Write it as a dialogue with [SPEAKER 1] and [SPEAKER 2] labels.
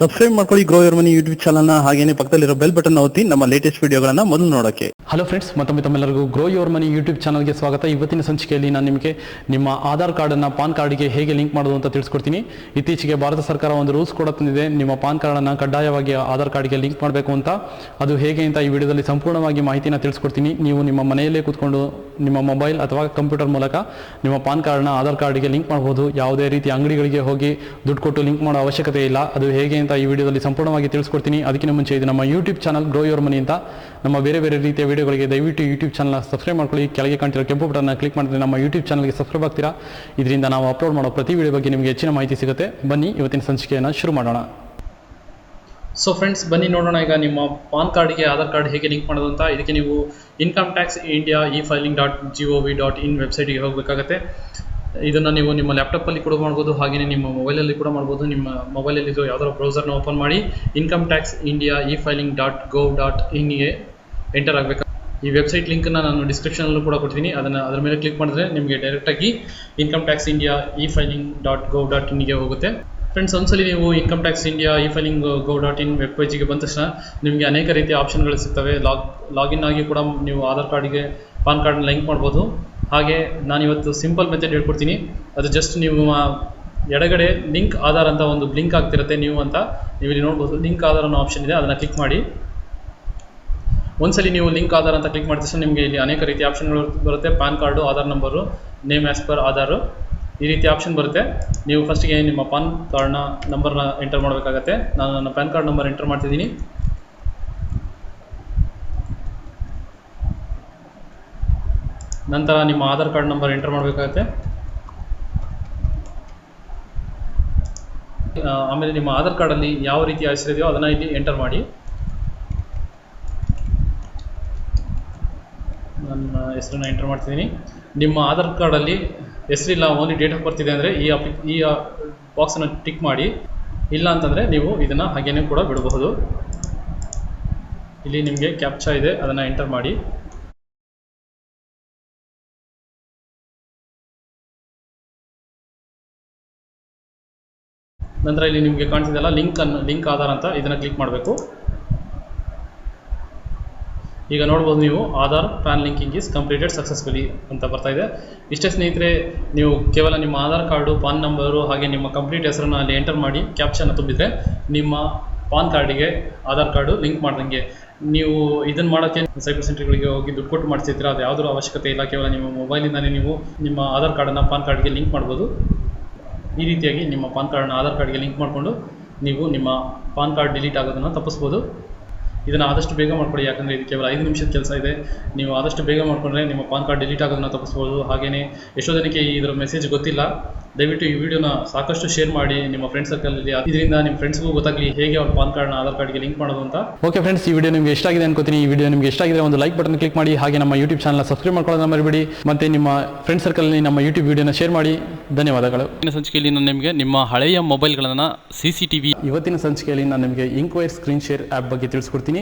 [SPEAKER 1] Subscribe ಮಾಡ್ಕೊಳ್ಳಿ grow your money YouTube ಚಾನಲ್ನ ಹಾಗೇನೆ ಪಕ್ಕದಲ್ಲಿರೋ ಬೆಲ್ ಬಟನ್ ಒತ್ತಿ ನಮ್ಮ ಲೇಟೆಸ್ಟ್ ವಿಡಿಯೋಗಳನ್ನ ಮೊದಲು ನೋಡೋಕೆ.
[SPEAKER 2] ಹಲೋ ಫ್ರೆಂಡ್ಸ್ ಮತ್ತೊಮ್ಮೆ ತಮ್ಮೆಲ್ಲರಿಗೂ ಗ್ರೋ ಯೋರ್ ಮನಿ ಯೂಟ್ಯೂಬ್ ಚಾನಲ್ಗೆ ಸ್ವಾಗತ. ಇವತ್ತಿನ ಸಂಚಿಕೆಯಲ್ಲಿ ನಾನು ನಿಮಗೆ ನಿಮ್ಮ ಆಧಾರ್ ಕಾರ್ಡನ್ನು ಪಾನ್ ಕಾರ್ಡ್ಗೆ ಹೇಗೆ ಲಿಂಕ್ ಮಾಡೋದು ಅಂತ ತಿಳಿಸ್ಕೊಡ್ತೀನಿ. ಇತ್ತೀಚೆಗೆ ಭಾರತ ಸರ್ಕಾರ ಒಂದು ರೂಲ್ಸ್ ಕೂಡ ತಂದಿದೆ. ನಿಮ್ಮ ಪಾನ್ ಕಾರ್ಡನ್ನು ಕಡ್ಡಾಯವಾಗಿ ಆಧಾರ್ ಕಾರ್ಡ್ಗೆ ಲಿಂಕ್ ಮಾಡಬೇಕು ಅಂತ. ಅದು ಹೇಗೆ ಅಂತ ಈ ವಿಡಿಯೋದಲ್ಲಿ ಸಂಪೂರ್ಣವಾಗಿ ಮಾಹಿತಿನ ತಿಳಿಸ್ಕೊಡ್ತೀನಿ. ನೀವು ನಿಮ್ಮ ಮನೆಯಲ್ಲೇ ಕೂತ್ಕೊಂಡು ನಿಮ್ಮ ಮೊಬೈಲ್ ಅಥವಾ ಕಂಪ್ಯೂಟರ್ ಮೂಲಕ ನಿಮ್ಮ ಪಾನ್ ಕಾರ್ಡ್ನ ಆಧಾರ್ ಕಾರ್ಡ್ಗೆ ಲಿಂಕ್ ಮಾಡಬಹುದು ಯಾವುದೇ ರೀತಿ ಅಂಗಡಿಗಳಿಗೆ ಹೋಗಿ ದುಡ್ಡು ಕೊಟ್ಟು ಲಿಂಕ್ ಮಾಡೋ ಅವಶ್ಯಕತೆ ಇಲ್ಲ. ಅದು ಹೇಗೆ ಅಂತ ಈ ವಿಡಿಯೋದಲ್ಲಿ ಸಂಪೂರ್ಣವಾಗಿ ತಿಳಿಸ್ಕೊಡ್ತೀನಿ. ಅದಕ್ಕಿಂತ ಮುಂಚೆ ಇದು ನಮ್ಮ YouTube channel grow your money ಅಂತ. ನಮ್ಮ ಬೇರೆ ಬೇರೆ ರೀತಿಯ ವಿಡಿಯೋಗಳಿಗೆ ದಯವಿಟ್ಟು ಯೂಟ್ಯೂಬ್ ಚಾನಲ್ ಸಬ್ಸ್ಕ್ರೈಬ್ ಮಾಡ್ಕೊಳ್ಳಿ. ಕೆಳಗೆ ಕಾಣ್ತಿರೋ ಕೆಂಪು ಬಟನ್ನ ಕ್ಲಿಕ್ ಮಾಡಿದ್ರೆ ನಮ್ಮ ಯೂಟ್ಯೂಬ್ ಚಾನಲ್ಗೆ ಸಬ್ಸ್ಕ್ರೈಬ್ ಆಗ್ತೀರಾ. ಇದರಿಂದ ನಾವು ಅಪ್ಲೋಡ್ ಮಾಡೋ ಪ್ರತಿ ವಿಡಿಯೋ ಬಗ್ಗೆ ನಿಮಗೆ ಹೆಚ್ಚಿನ ಮಾಹಿತಿ ಸಿಗುತ್ತೆ. ಬನ್ನಿ, ಇವತ್ತಿನ ಸಂಚಿಕೆಯನ್ನು ಶುರು ಮಾಡೋಣ.
[SPEAKER 3] ಸೊ ಫ್ರೆಂಡ್ಸ್ ಬನ್ನಿ ನೋಡೋಣ ಈಗ ನಿಮ್ಮ ಪಾನ್ ಕಾರ್ಡ್ಗೆ ಆಧಾರ್ ಕಾರ್ಡ್ ಹೇಗೆ ಲಿಂಕ್ ಮಾಡೋದು ಅಂತ ಇದಕ್ಕೆ ನೀವು income tax India e filing dot G O V dot in ವೆಬ್ಸೈಟಿಗೆ ಹೋಗಬೇಕಾಗತ್ತೆ. ಇದನ್ನು ನೀವು ನಿಮ್ಮ ಲ್ಯಾಪ್ಟಾಪಲ್ಲಿ ಕೂಡ ಮಾಡ್ಬೋದು ಹಾಗೆಯೇ ನಿಮ್ಮ ಮೊಬೈಲಲ್ಲಿ ಕೂಡ ಮಾಡ್ಬೋದು. ನಿಮ್ಮ ಮೊಬೈಲಲ್ಲಿ ಇದು ಯಾವ್ದಾದ್ರು ಬ್ರೌಸರ್ನ ಓಪನ್ ಮಾಡಿ income tax India e filing dot gov dot ಇನ್ಗೆ enter ಆಗಬೇಕು ಈ ವೆಬ್ಸೈಟ್ ಲಿಂಕನ್ನು ನಾನು ಡಿಸ್ಕ್ರಿಪ್ಷನಲ್ಲೂ ಕೂಡ ಕೊಡ್ತೀನಿ. ಅದನ್ನು ಅದರ ಮೇಲೆ ಕ್ಲಿಕ್ ಮಾಡಿದ್ರೆ ನಿಮಗೆ ಡೈರೆಕ್ಟಾಗಿ income tax India e filing dot gov dot ಇನ್ಗೆ ಹೋಗುತ್ತೆ. ಫ್ರೆಂಡ್ಸ್ ಒಂದ್ಸಲಿ ನೀವು income tax India e filing gov dot in web ಪೇಜಿಗೆ ಬಂದ ತಕ್ಷಣ ನಿಮಗೆ ಅನೇಕ ರೀತಿಯ ಆಪ್ಷನ್ಗಳು ಸಿಗ್ತವೆ. ಲಾಗ್ ಲಾಗಿನ್ ಆಗಿ ಕೂಡ ನೀವು ಆಧಾರ್ ಕಾರ್ಡಿಗೆ ಪಾನ್ ಕಾರ್ಡ್ನ ಲಿಂಕ್ ಮಾಡ್ಬೋದು. ಹಾಗೆ ನಾನು ಇವತ್ತು ಸಿಂಪಲ್ ಮೆಥಡ್ ಹೇಳ್ಕೊಡ್ತೀನಿ. ಅದು ಜಸ್ಟ್ ನೀವು ಎಡಗಡೆ ಲಿಂಕ್ ಆಧಾರ್ ಅಂತ ಒಂದು ಲಿಂಕ್ ಆಗ್ತಿರುತ್ತೆ ನೀವು ಅಂತ ನೀವು ಇಲ್ಲಿ ನೋಡ್ಬೋದು. ಲಿಂಕ್ ಆಧಾರ್ ಅನ್ನೋ ಆಪ್ಷನ್ ಇದೆ. ಅದನ್ನು ಕ್ಲಿಕ್ ಮಾಡಿ. ಒಂದ್ಸಲಿ ನೀವು ಲಿಂಕ್ ಆಧಾರ್ ಅಂತ ಕ್ಲಿಕ್ ಮಾಡಿದ ತಕ್ಷಣ ನಿಮಗೆ ಇಲ್ಲಿ ಅನೇಕ ರೀತಿಯ ಆಪ್ಷನ್ಗಳು ಬರುತ್ತೆ. PAN card, Aadhaar number name as per Aadhaar. ಈ ರೀತಿ ಆಪ್ಷನ್ ಬರುತ್ತೆ. ನೀವು ಫಸ್ಟಿಗೆ ನಿಮ್ಮ ಪಾನ್ ಕಾರ್ಡ್ನ ನಂಬರ್ನ ಎಂಟರ್ ಮಾಡಬೇಕಾಗತ್ತೆ. ನಾನು ನನ್ನ ಪ್ಯಾನ್ ಕಾರ್ಡ್ ನಂಬರ್ ಎಂಟರ್ ಮಾಡ್ತಿದ್ದೀನಿ. ನಂತರ ನಿಮ್ಮ ಆಧಾರ್ ಕಾರ್ಡ್ ನಂಬರ್ ಎಂಟರ್ ಮಾಡಬೇಕಾಗತ್ತೆ. ಆಮೇಲೆ ನಿಮ್ಮ ಆಧಾರ್ ಕಾರ್ಡಲ್ಲಿ ಯಾವ ರೀತಿ ಹೆಸರಿದೆಯೋ ಅದನ್ನು ಇಲ್ಲಿ ಎಂಟರ್ ಮಾಡಿ. ನನ್ನ ಹೆಸರನ್ನು ಎಂಟರ್ ಮಾಡ್ತಿದ್ದೀನಿ. ನಿಮ್ಮ ಆಧಾರ್ ಕಾರ್ಡಲ್ಲಿ ಹೆಸರಿಲ್ಲ ಓನ್ಲಿ ಡೇಟ್ ಆಫ್ ಬರ್ತಿದೆ ಅಂದರೆ ಈ ಅಪ್ಲಿ ಈ ಬಾಕ್ಸನ್ನು ಟಿಕ್ ಮಾಡಿ. ಇಲ್ಲ ಅಂತಂದರೆ ನೀವು ಇದನ್ನು ಹಾಗೇನೆ ಕೂಡ ಬಿಡಬಹುದು. ಇಲ್ಲಿ ನಿಮಗೆ ಕ್ಯಾಪ್ಚಾ ಇದೆ, ಅದನ್ನು ಎಂಟರ್ ಮಾಡಿ. ನಂತರ ಇಲ್ಲಿ ನಿಮಗೆ ಕಾಣ್ತಿದೆಯಲ್ಲ ಲಿಂಕ್ ಅನ್ನು ಲಿಂಕ್ ಆಧಾರ ಅಂತ ಇದನ್ನು ಕ್ಲಿಕ್ ಮಾಡಬೇಕು. ಈಗ ನೋಡ್ಬೋದು ನೀವು Aadhaar, PAN linking is completed successfully ಅಂತ ಬರ್ತಾ ಇದೆ. ಇಷ್ಟೇ ಸ್ನೇಹಿತರೆ, ನೀವು ಕೇವಲ ನಿಮ್ಮ ಆಧಾರ್ ಕಾರ್ಡು, ಪಾನ್ ನಂಬರು, ಹಾಗೆ ನಿಮ್ಮ ಕಂಪ್ಲೀಟ್ ಹೆಸರನ್ನು ಅಲ್ಲಿ ಎಂಟರ್ ಮಾಡಿ ಕ್ಯಾಪ್ಷನ್ನ ತುಂಬಿದರೆ ನಿಮ್ಮ ಪಾನ್ ಕಾರ್ಡಿಗೆ ಆಧಾರ್ ಕಾರ್ಡು ಲಿಂಕ್ ಮಾಡ್ದಂಗೆ. ನೀವು ಇದನ್ನು ಮಾಡೋಕ್ಕೆ ಸೈಬರ್ ಸೆಂಟರ್ಗಳಿಗೆ ಹೋಗಿ ದುಡ್ಡು ಕೊಟ್ಟು ಮಾಡಿಸಿದ್ರೆ ಅದು ಯಾವುದೂ ಅವಶ್ಯಕತೆ ಇಲ್ಲ. ಕೇವಲ ನಿಮ್ಮ ಮೊಬೈಲಿಂದಲೇ ನೀವು ನಿಮ್ಮ ಆಧಾರ್ ಕಾರ್ಡನ್ನು ಪಾನ್ ಕಾರ್ಡ್ಗೆ ಲಿಂಕ್ ಮಾಡ್ಬೋದು. ಈ ರೀತಿಯಾಗಿ ನಿಮ್ಮ ಪಾನ್ ಕಾರ್ಡನ್ನು ಆಧಾರ್ ಕಾರ್ಡ್ಗೆ ಲಿಂಕ್ ಮಾಡಿಕೊಂಡು ನೀವು ನಿಮ್ಮ ಪಾನ್ ಕಾರ್ಡ್ ಡಿಲೀಟ್ ಆಗೋದನ್ನು ತಪ್ಪಿಸ್ಬೋದು. ಇದನ್ನು ಆದಷ್ಟು ಬೇಗ ಮಾಡಿಕೊಡಿ. ಯಾಕಂದರೆ ಇದು ಕೇವಲ ಐದು ನಿಮಿಷದ ಕೆಲಸ ಇದೆ. ನೀವು ಆದಷ್ಟು ಬೇಗ ಮಾಡಿಕೊಂಡ್ರೆ ನಿಮ್ಮ ಪಾನ್ ಕಾರ್ಡ್ ಡಿಲೀಟ್ ಆಗೋದನ್ನು ತಪ್ಪಿಸ್ಬೋದು. ಹಾಗೆಯೇ ಎಷ್ಟೋ ಜನಕ್ಕೆ ಇದರ ಮೆಸೇಜ್ ಗೊತ್ತಿಲ್ಲ. ದಯವಿಟ್ಟು ಈ ವಿಡಿಯೋನ ಸಾಕಷ್ಟು ಶೇರ್ ಮಾಡಿ. ನಿಮ್ಮ ಫ್ರೆಂಡ್ ಸರ್ಕಲಲ್ಲಿ ಇದರಿಂದ ನಿಮ್ಮ ಫ್ರೆಂಡ್ಸ್ಗೂ ಗೊತ್ತಾಗಲಿ ಹೇಗೆ ಅವ್ರ ಪಾನ್ ಕಾರ್ಡ್ನ ಆಧಾರ್ ಕಾರ್ಡ್ಗೆ ಲಿಂಕ್ ಮಾಡೋದು ಅಂತ.
[SPEAKER 2] ಓಕೆ ಫ್ರೆಂಡ್ಸ್ ಈ ವಿಡಿಯೋ ನಿಮಗೆ ಇಷ್ಟ ಆಗಿದೆ ಅನ್ಕೋತೀನಿ. ಈ ವಿಡಿಯೋ ನಿಮಗೆ ಇಷ್ಟ ಆಗಿದ್ರೆ ಒಂದು ಲೈಕ್ ಬಟನ್ ಕ್ಲಿಕ್ ಮಾಡಿ. ಹಾಗೆ ನಮ್ಮ ಯೂಟ್ಯೂಬ್ ಚಾನಲ್ ಸಬ್ಸ್ಕ್ರೈಬ್ ಮಾಡ್ಕೊಳ್ಳೋದನ್ನ ಮರಿಬೇಡಿ. ಮತ್ತೆ ನಿಮ್ಮ ಫ್ರೆಂಡ್ ಸರ್ಕಲ್ನಲ್ಲಿ ನಮ್ಮ ಯೂಟ್ಯೂಬ್ ವಿಡಿಯೋನ ಶೇರ್ ಮಾಡಿ. ಧನ್ಯವಾದಗಳು.
[SPEAKER 3] ಇವತ್ತಿನ ಸಂಚಿಕೆಯಲ್ಲಿ ನಾನು ನಿಮಗೆ ನಿಮ್ಮ ಹಳೆಯ ಮೊಬೈಲ್ಗಳನ್ನು ಸಿ ಸಿ ಟಿ ವಿ
[SPEAKER 2] ಇವತ್ತಿನ ಸಂಚಿಕೆಯಲ್ಲಿ ನಾನು ನಿಮಗೆ ಇಂಕ್ವೈರ್ ಸ್ಕ್ರೀನ್ ಶೇರ್ ಆ್ಯಪ್ ಬಗ್ಗೆ ತಿಳಿಸ್ಕೊಡ್ತೀನಿ.